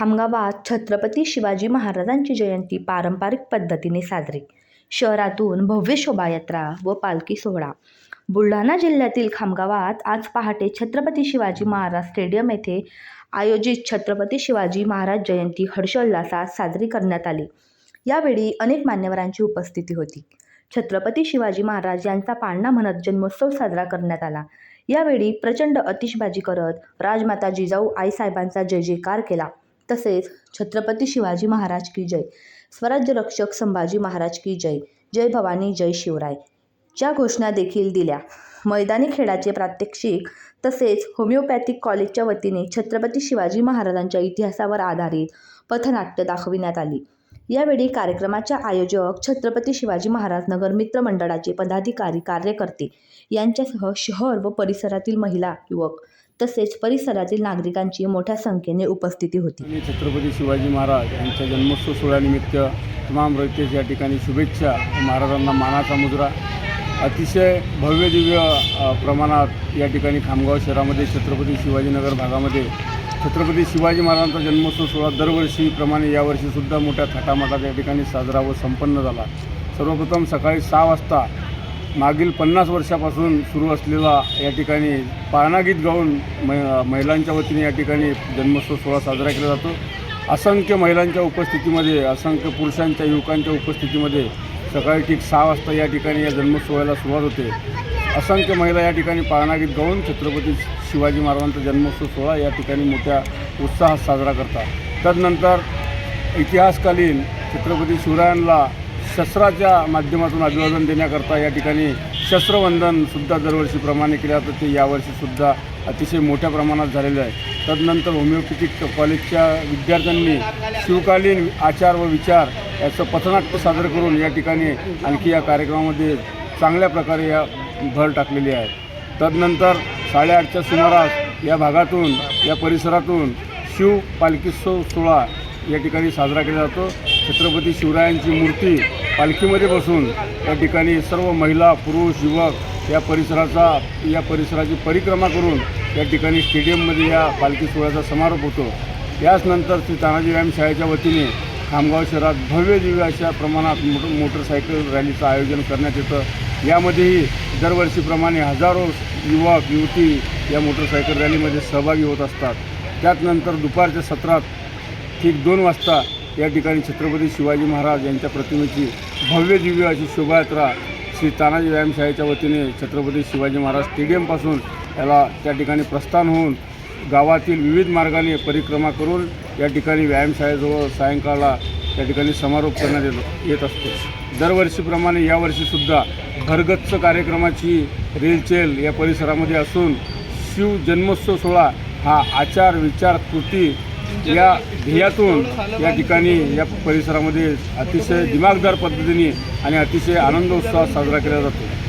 खामगावात छत्रपती शिवाजी महाराजांची जयंती पारंपरिक पद्धतीने साजरी. शहरातून भव्य शोभायात्रा व पालखी सोहळा. बुलढाणा जिल्ह्यातील खामगावात आज पहाटे छत्रपती शिवाजी महाराज स्टेडियम येथे आयोजित छत्रपती शिवाजी महाराज जयंती हर्षोल्लासात साजरी करण्यात आली. यावेळी अनेक मान्यवरांची उपस्थिती होती. छत्रपती शिवाजी महाराज यांचा पाळणा म्हणत जन्मोत्सव साजरा करण्यात आला. यावेळी प्रचंड अतिशबाजी करत राजमाता जिजाऊ आईसाहेबांचा जय जयकार केला. तसेच छत्रपती शिवाजी महाराज की जय. स्वराज्य रक्षक संभाजी महाराज की जय. जय भवानी जय शिवराय. च्या घोषणा देखील दिल्या. मैदानी खेळाचे प्रात्यक्षिक तसेच होमिओपॅथिक कॉलेजच्या वतीने छत्रपती शिवाजी महाराजांच्या इतिहासावर आधारित पथनाट्य दाखविण्यात आली. यावेळी कार्यक्रमाच्या आयोजक छत्रपती शिवाजी महाराज नगर मित्र मंडळाचे पदाधिकारी कार्यकर्ते यांच्यासह शहर व परिसरातील महिला युवक तसेच परिसरातील नागरिकांची मोठ्या संख्येने उपस्थिती होती. छत्रपती शिवाजी महाराज यांच्या जन्मोत्सव सोहळ्यानिमित्त तमाम रयतेस या ठिकाणी शुभेच्छा महाराजांना मानाचा मुजरा अतिशय भव्य दिव्य प्रमाणात या ठिकाणी खामगाव शहरामध्ये छत्रपती शिवाजीनगर भागामध्ये छत्रपती शिवाजी महाराजांचा जन्मोत्सव सोहळा दरवर्षीप्रमाणे यावर्षीसुद्धा मोठ्या थाटामाटात या ठिकाणी साजरा व संपन्न झाला. सर्वप्रथम सकाळी सहा वाजता मागील पन्नास वर्षापासून सुरू असलेला या ठिकाणी पाळणागीत गाऊन मै महिलांच्या वतीने या ठिकाणी जन्मोत्सव सोहळा साजरा केला जातो. असंख्य महिलांच्या उपस्थितीमध्ये असंख्य पुरुषांच्या युवकांच्या उपस्थितीमध्ये सकाळी ठीक सहा वाजता या ठिकाणी या जन्मोत्सवाला सुरुवात होते. असंख्य महिला या ठिकाणी पाळणागीत गाऊन छत्रपती शिवाजी महाराजांचा जन्मोत्सव सोहळा या ठिकाणी मोठ्या उत्साहात साजरा करतात. तदनंतर इतिहासकालीन छत्रपती शिवरायांना शस्त्राच्या माध्यमातून अभिवादन देण्याकरता या ठिकाणी शस्त्रवंदनसुद्धा दरवर्षीप्रमाणे केलं जातं. ते यावर्षीसुद्धा अतिशय मोठ्या प्रमाणात झालेलं आहे. तदनंतर होमिओपॅथिक कॉलेजच्या विद्यार्थ्यांनी शिवकालीन आचार व विचार याचं पथनाट्य सादर करून या ठिकाणी आणखी या कार्यक्रमामध्ये चांगल्या प्रकारे या भर टाकलेली आहे. तदनंतर साडेआठच्या सुमारास या भागातून या परिसरातून शिव पालखीत्सव सोहळा या ठिकाणी साजरा केला जातो. छत्रपती शिवरायांची मूर्ती पालखीमध्ये बसून या ठिकाणी सर्व महिला पुरुष युवक या परिसराचा या परिसराची परिक्रमा करून या ठिकाणी स्टेडियममध्ये या पालखी सोहळ्याचा समारोप होतो. याच नंतर श्री तानाजी व्यायाम शाळेच्या वतीने खामगाव शहरात भव्य दिव्य अशा प्रमाणात मोटर मोटरसायकल रॅलीचं आयोजन करण्यात येतं. यामध्येही दरवर्षीप्रमाणे हजारो युवक युवती या मोटरसायकल रॅलीमध्ये सहभागी होत असतात. त्यातनंतर दुपारच्या सत्रात ठीक दोन वाजता या ठिकाणी छत्रपती शिवाजी महाराज यांच्या प्रतिमेची भव्य दिव्य अशी शोभायात्रा श्री तानाजी व्यायामशाळेच्या वतीने छत्रपती शिवाजी महाराज स्टेडियमपासून याला त्या ठिकाणी प्रस्थान होऊन गावातील विविध मार्गाने परिक्रमा करून या ठिकाणी व्यायामशाळेजवळ सायंकाळला त्या ठिकाणी समारोप करण्यात येतो येत असतो. दरवर्षीप्रमाणे यावर्षीसुद्धा भरगच्च कार्यक्रमाची रेलचेल या परिसरामध्ये असून शिव जन्मोत्सव सोहळा हा आचार विचार कृती या ध्येयातून या ठिकाणी या परिसरामध्ये अतिशय दिमागदार पद्धतीने आणि अतिशय आनंद उत्साह साजरा केला जातो.